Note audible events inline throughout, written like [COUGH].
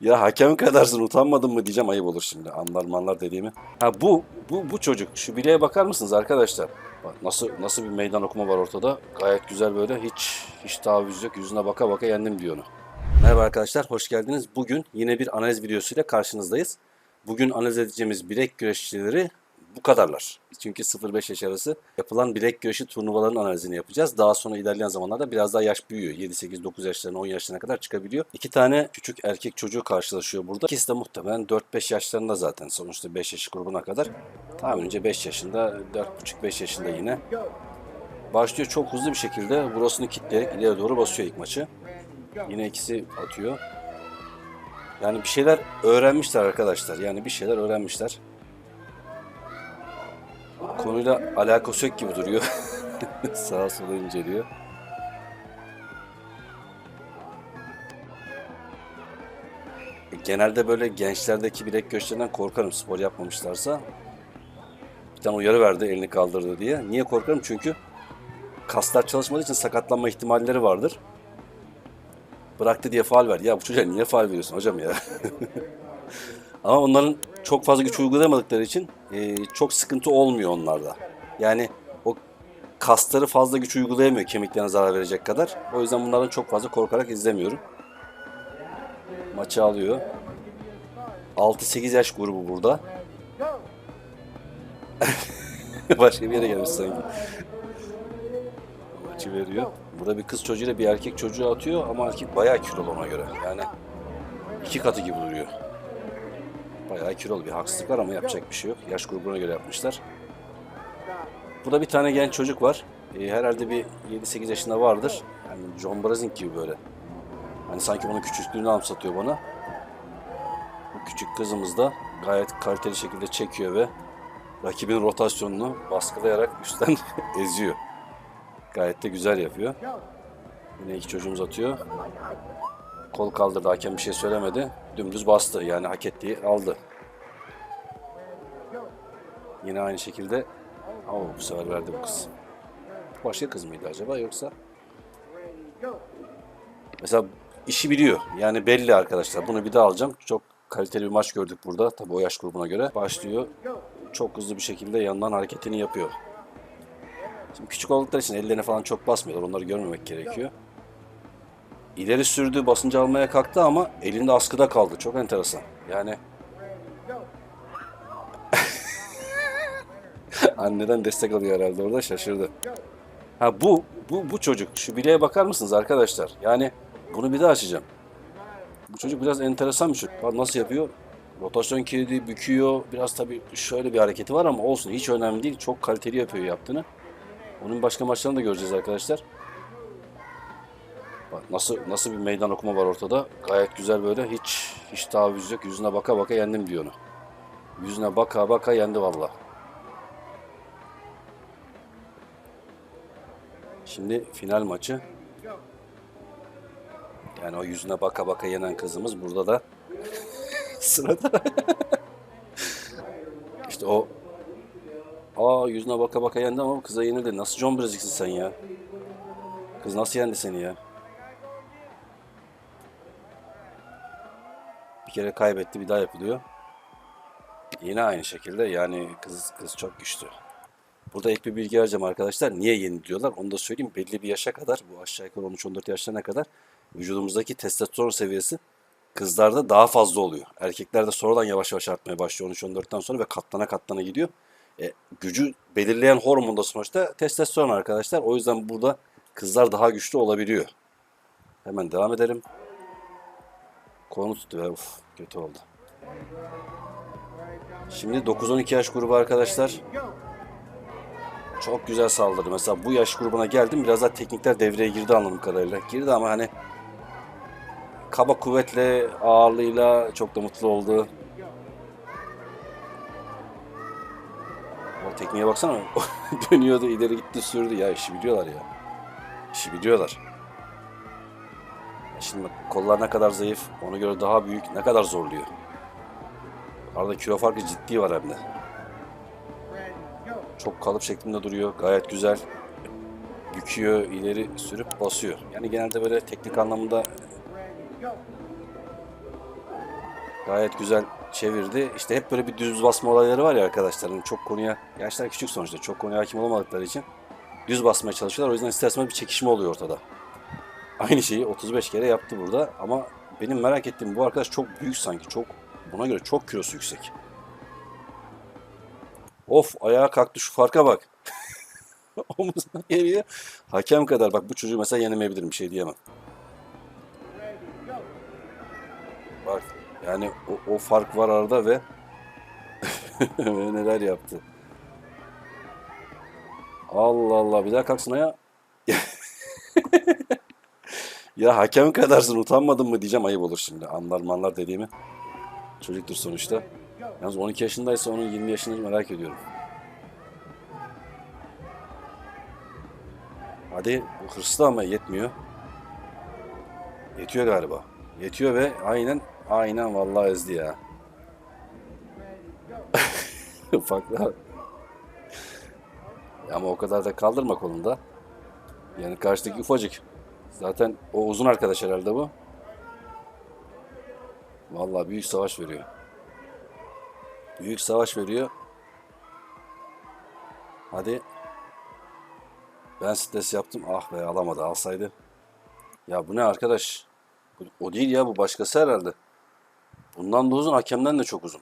Ya hakem kadarsın utanmadın mı diyeceğim ayıp olur şimdi anlar manlar dediğimi. Ha bu bu bu çocuk şu bileğe bakar mısınız arkadaşlar? Bak nasıl nasıl bir meydan okuma var ortada. Gayet güzel böyle hiç hiç taviz yok yüzüne baka baka yendim diyor onu. Merhaba arkadaşlar hoş geldiniz. Bugün yine bir analiz videosuyla karşınızdayız. Bugün analiz edeceğimiz bilek güreşçileri bu kadarlar. Çünkü 0-5 yaş arası yapılan bilek güreşi turnuvalarının analizini yapacağız. Daha sonra ilerleyen zamanlarda biraz daha yaş büyüyor. 7-8-9 yaşlarına 10 yaşlarına kadar çıkabiliyor. İki tane küçük erkek çocuğu karşılaşıyor burada. İkisi de muhtemelen 4-5 yaşlarında zaten. Sonuçta 5 yaş grubuna kadar. Tahminimce 5 yaşında, 4,5-5 yaşında yine. Başlıyor çok hızlı bir şekilde burasını kilitleyerek ileri doğru basıyor ilk maçı. Yine ikisi atıyor. Yani bir şeyler öğrenmişler arkadaşlar. Yani bir şeyler öğrenmişler. Konuyla alakası yok gibi duruyor. [LAUGHS] Sağa sola inceliyor. Genelde böyle gençlerdeki bilek göçlerinden korkarım spor yapmamışlarsa. Bir tane uyarı verdi elini kaldırdı diye. Niye korkarım? Çünkü kaslar çalışmadığı için sakatlanma ihtimalleri vardır. Bıraktı diye faal ver. Ya bu çocuğa niye faal veriyorsun hocam ya? [LAUGHS] Ama onların çok fazla güç uygulayamadıkları için e, çok sıkıntı olmuyor onlarda. Yani o kasları fazla güç uygulayamıyor kemiklerine zarar verecek kadar. O yüzden bunlardan çok fazla korkarak izlemiyorum. Maçı alıyor. 6-8 yaş grubu burada. [LAUGHS] Başka bir yere gelmiş sanki. Maçı veriyor. Burada bir kız çocuğuyla bir erkek çocuğu atıyor ama erkek bayağı kilolu ona göre. Yani iki katı gibi duruyor. Bayağı kilolu bir haksızlık var ama yapacak bir şey yok. Yaş grubuna göre yapmışlar. Burada bir tane genç çocuk var. Ee, herhalde bir 7-8 yaşında vardır. Yani John Brazing gibi böyle. Hani sanki bunun küçüklüğünü anımsatıyor bana. Bu küçük kızımız da gayet kaliteli şekilde çekiyor ve rakibin rotasyonunu baskılayarak üstten [LAUGHS] eziyor. Gayet de güzel yapıyor. Yine iki çocuğumuz atıyor. Kol kaldırdı hakem bir şey söylemedi. Dümdüz bastı yani hak ettiği aldı. Yine aynı şekilde Oo, bu sefer verdi bu kız. Başka kız mıydı acaba yoksa? Mesela işi biliyor. Yani belli arkadaşlar. Bunu bir daha alacağım. Çok kaliteli bir maç gördük burada. Tabii o yaş grubuna göre. Başlıyor. Çok hızlı bir şekilde yandan hareketini yapıyor. Şimdi küçük oldukları için ellerine falan çok basmıyorlar. Onları görmemek gerekiyor. İleri sürdü, basıncı almaya kalktı ama elinde askıda kaldı. Çok enteresan. Yani [LAUGHS] anneden destek alıyor herhalde orada şaşırdı. Ha bu, bu, bu çocuk. Şu bileğe bakar mısınız arkadaşlar? Yani bunu bir daha açacağım. Bu çocuk biraz enteresan bir çocuk. Nasıl yapıyor? Rotasyon kilidi büküyor. Biraz tabii şöyle bir hareketi var ama olsun. Hiç önemli değil. Çok kaliteli yapıyor yaptığını. Onun başka maçlarını da göreceğiz arkadaşlar. Bak nasıl nasıl bir meydan okuma var ortada. Gayet güzel böyle. Hiç hiç taviz yok. Yüzüne baka baka yendim diyor onu. Yüzüne baka baka yendi valla. Şimdi final maçı. Yani o yüzüne baka baka yenen kızımız burada da [LAUGHS] sırada. işte o Aa yüzüne baka baka yendi ama kıza yenildi. Nasıl John Brazik'sin sen ya? Kız nasıl yendi seni ya? Bir kere kaybetti bir daha yapılıyor. Yine aynı şekilde yani kız kız çok güçlü. Burada ek bir bilgi vereceğim arkadaşlar. Niye yeni diyorlar onu da söyleyeyim. Belli bir yaşa kadar bu aşağı yukarı 13-14 yaşlarına kadar vücudumuzdaki testosteron seviyesi kızlarda daha fazla oluyor. Erkeklerde sonradan yavaş yavaş artmaya başlıyor 13-14'ten sonra ve katlana katlana gidiyor. E, gücü belirleyen hormon da sonuçta testosteron arkadaşlar. O yüzden burada kızlar daha güçlü olabiliyor. Hemen devam edelim. Konu tuttu ve uf kötü oldu. Şimdi 9-12 yaş grubu arkadaşlar. Çok güzel saldırdı. Mesela bu yaş grubuna geldim. Biraz daha teknikler devreye girdi anladığım kadarıyla. Girdi ama hani kaba kuvvetle, ağırlığıyla çok da mutlu oldu. O tekniğe baksana. [LAUGHS] Dönüyordu, ileri gitti, sürdü. Ya işi biliyorlar ya. İşi biliyorlar. Şimdi kollar ne kadar zayıf, ona göre daha büyük, ne kadar zorluyor. Arada kilo farkı ciddi var hem de. Çok kalıp şeklinde duruyor. Gayet güzel. Büküyor, ileri sürüp basıyor. Yani genelde böyle teknik anlamında Gayet güzel çevirdi. İşte hep böyle bir düz basma olayları var ya arkadaşlar. Hani çok konuya, yaşlar küçük sonuçta. Çok konuya hakim olamadıkları için düz basmaya çalışıyorlar. O yüzden isterseniz bir çekişme oluyor ortada. Aynı şeyi 35 kere yaptı burada ama benim merak ettiğim bu arkadaş çok büyük sanki. Çok buna göre çok kilosu yüksek. Of ayağa kalktı şu farka bak. [LAUGHS] Omuzuna geliyor. Hakem kadar bak bu çocuğu mesela yenemeyebilirim bir şey diyemem. Bak yani o, o fark var arada ve [LAUGHS] neler yaptı. Allah Allah bir daha kalksın ayağa. [LAUGHS] Ya hakem kadarsın utanmadın mı diyeceğim ayıp olur şimdi. Anlar manlar dediğimi. Çocuktur sonuçta. Yalnız 12 yaşındaysa onun 20 yaşını merak ediyorum. Hadi bu hırslı ama yetmiyor. Yetiyor galiba. Yetiyor ve aynen aynen vallahi ezdi ya. [LAUGHS] Ufaklar. Ama o kadar da kaldırma kolunda. Yani karşıdaki ufacık. Zaten o uzun arkadaş herhalde bu. Vallahi büyük savaş veriyor. Büyük savaş veriyor. Hadi. Ben stres yaptım. Ah be alamadı. Alsaydı. Ya bu ne arkadaş? O değil ya bu başkası herhalde. Bundan da uzun hakemden de çok uzun.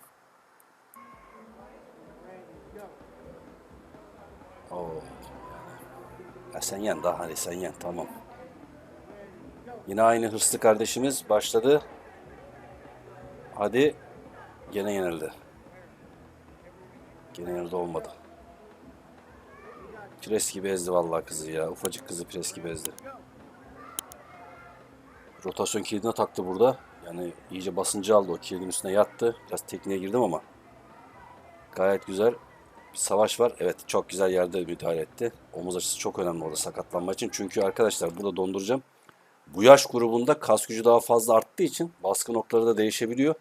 Oo. Ya sen yen daha hadi sen yen tamam. Yine aynı hırslı kardeşimiz başladı. Hadi. Gene yenildi. Gene yenildi olmadı. Pres gibi ezdi vallahi kızı ya. Ufacık kızı pres gibi ezdi. Rotasyon kilidine taktı burada. Yani iyice basıncı aldı. O kilidin üstüne yattı. Biraz tekniğe girdim ama. Gayet güzel bir savaş var. Evet çok güzel yerde müdahale etti. Omuz açısı çok önemli orada sakatlanma için. Çünkü arkadaşlar burada donduracağım. Bu yaş grubunda kas gücü daha fazla arttığı için baskı noktaları da değişebiliyor.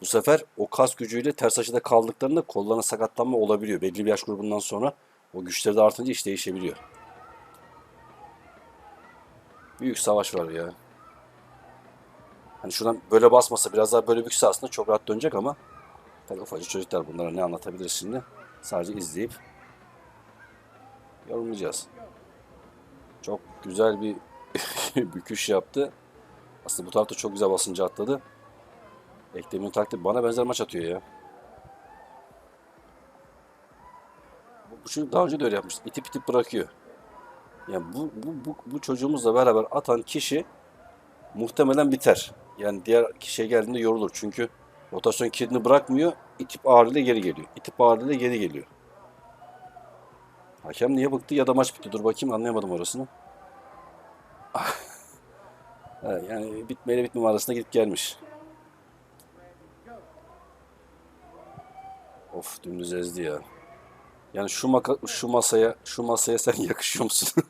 Bu sefer o kas gücüyle ters açıda kaldıklarında kollarına sakatlanma olabiliyor. Belli bir yaş grubundan sonra o güçleri de artınca iş değişebiliyor. Büyük savaş var ya. Hani şuradan böyle basmasa biraz daha böyle bükse aslında çok rahat dönecek ama tabii ufacık çocuklar bunlara ne anlatabiliriz şimdi? Sadece izleyip yorumlayacağız. Çok güzel bir [LAUGHS] büküş yaptı. Aslında bu tarafta çok güzel basıncı atladı. Eklem'in taktiği bana benzer maç atıyor ya. Bu çocuk daha önce de öyle yapmıştı. İtip itip bırakıyor. Yani bu, bu, bu, bu çocuğumuzla beraber atan kişi muhtemelen biter. Yani diğer kişiye geldiğinde yorulur. Çünkü rotasyon kilidini bırakmıyor. İtip ağırlığıyla geri geliyor. İtip ağırlığıyla geri geliyor. Hakem niye bıktı ya da maç bitti. Dur bakayım anlayamadım orasını. Ha, yani bitmeyle bitmeme arasında gidip gelmiş. Of dümdüz ezdi ya. Yani şu maka şu masaya şu masaya sen [LAUGHS] yakışıyor musun?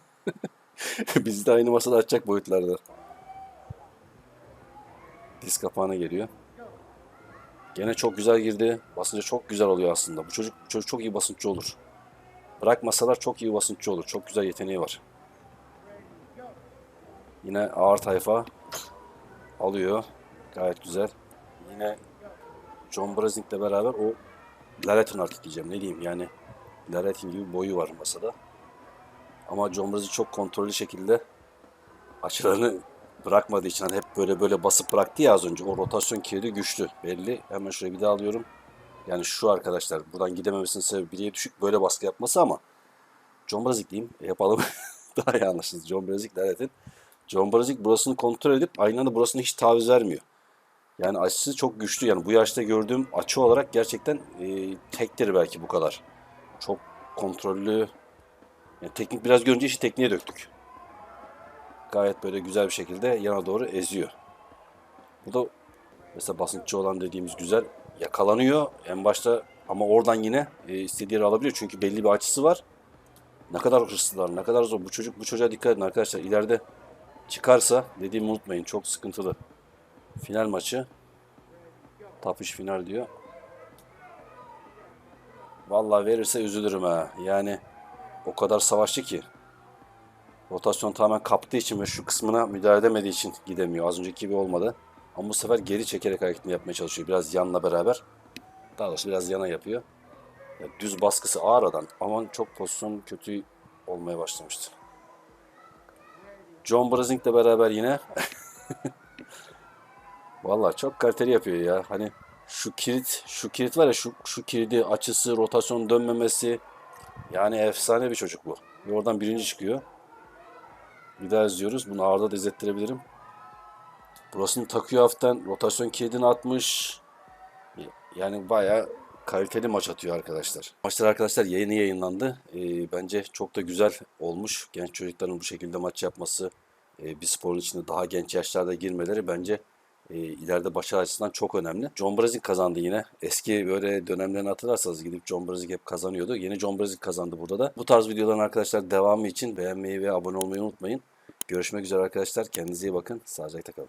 [LAUGHS] Bizi de aynı masada açacak boyutlarda. Diz kapağına geliyor. Gene çok güzel girdi. Basınca çok güzel oluyor aslında. Bu çocuk, bu çocuk çok iyi basınççı olur. Bırakmasalar çok iyi basınççı olur. Çok güzel yeteneği var. Yine ağır tayfa alıyor. Gayet güzel. Yine John Brasing'le beraber o Laretin artık diyeceğim. Ne diyeyim yani Laretin gibi boyu var masada. Ama John Brasing çok kontrollü şekilde açılarını bırakmadığı için hani hep böyle böyle basıp bıraktı ya az önce. O rotasyon kilidi güçlü belli. Hemen şuraya bir daha alıyorum. Yani şu arkadaşlar buradan gidememesinin sebebi bileğe düşük böyle baskı yapması ama John Brazik diyeyim yapalım. [LAUGHS] daha iyi anlaşılır. John Brazik Laretin. John Brazik burasını kontrol edip aynı anda burasını hiç taviz vermiyor. Yani açısı çok güçlü. Yani bu yaşta gördüğüm açı olarak gerçekten e, tektir belki bu kadar. Çok kontrollü. Yani teknik biraz görünce işi tekniğe döktük. Gayet böyle güzel bir şekilde yana doğru eziyor. Bu da mesela basınççı olan dediğimiz güzel yakalanıyor en başta ama oradan yine e, istediği yeri alabiliyor çünkü belli bir açısı var. Ne kadar hırslılar, ne kadar zor. Bu çocuk bu çocuğa dikkat edin arkadaşlar. İleride çıkarsa dediğimi unutmayın. Çok sıkıntılı. Final maçı. 3 final diyor. Vallahi verirse üzülürüm ha. Yani o kadar savaşçı ki. Rotasyon tamamen kaptığı için ve şu kısmına müdahale edemediği için gidemiyor. Az önceki gibi olmadı. Ama bu sefer geri çekerek hareketini yapmaya çalışıyor. Biraz yanla beraber. Daha doğrusu biraz yana yapıyor. Ya düz baskısı ağır adam. Aman çok pozisyon kötü olmaya başlamıştı. John Brasing'le beraber yine [LAUGHS] Vallahi çok kaliteli yapıyor ya. Hani şu kilit, şu kilit var ya şu şu kilidi açısı, rotasyon dönmemesi yani efsane bir çocuk bu. Ve oradan birinci çıkıyor. Bir daha izliyoruz. Bunu ağırda da izlettirebilirim. Burasını takıyor hafiften. Rotasyon kilidini atmış. Yani bayağı kaliteli maç atıyor arkadaşlar. Maçlar arkadaşlar yayını yayınlandı. Ee, bence çok da güzel olmuş. Genç çocukların bu şekilde maç yapması, e, bir sporun içinde daha genç yaşlarda girmeleri bence e, ileride başarı açısından çok önemli. John Brazing kazandı yine. Eski böyle dönemlerini hatırlarsanız gidip John Brazing hep kazanıyordu. Yeni John Brazing kazandı burada da. Bu tarz videoların arkadaşlar devamı için beğenmeyi ve abone olmayı unutmayın. Görüşmek üzere arkadaşlar. Kendinize iyi bakın. Sağlıcakla kalın.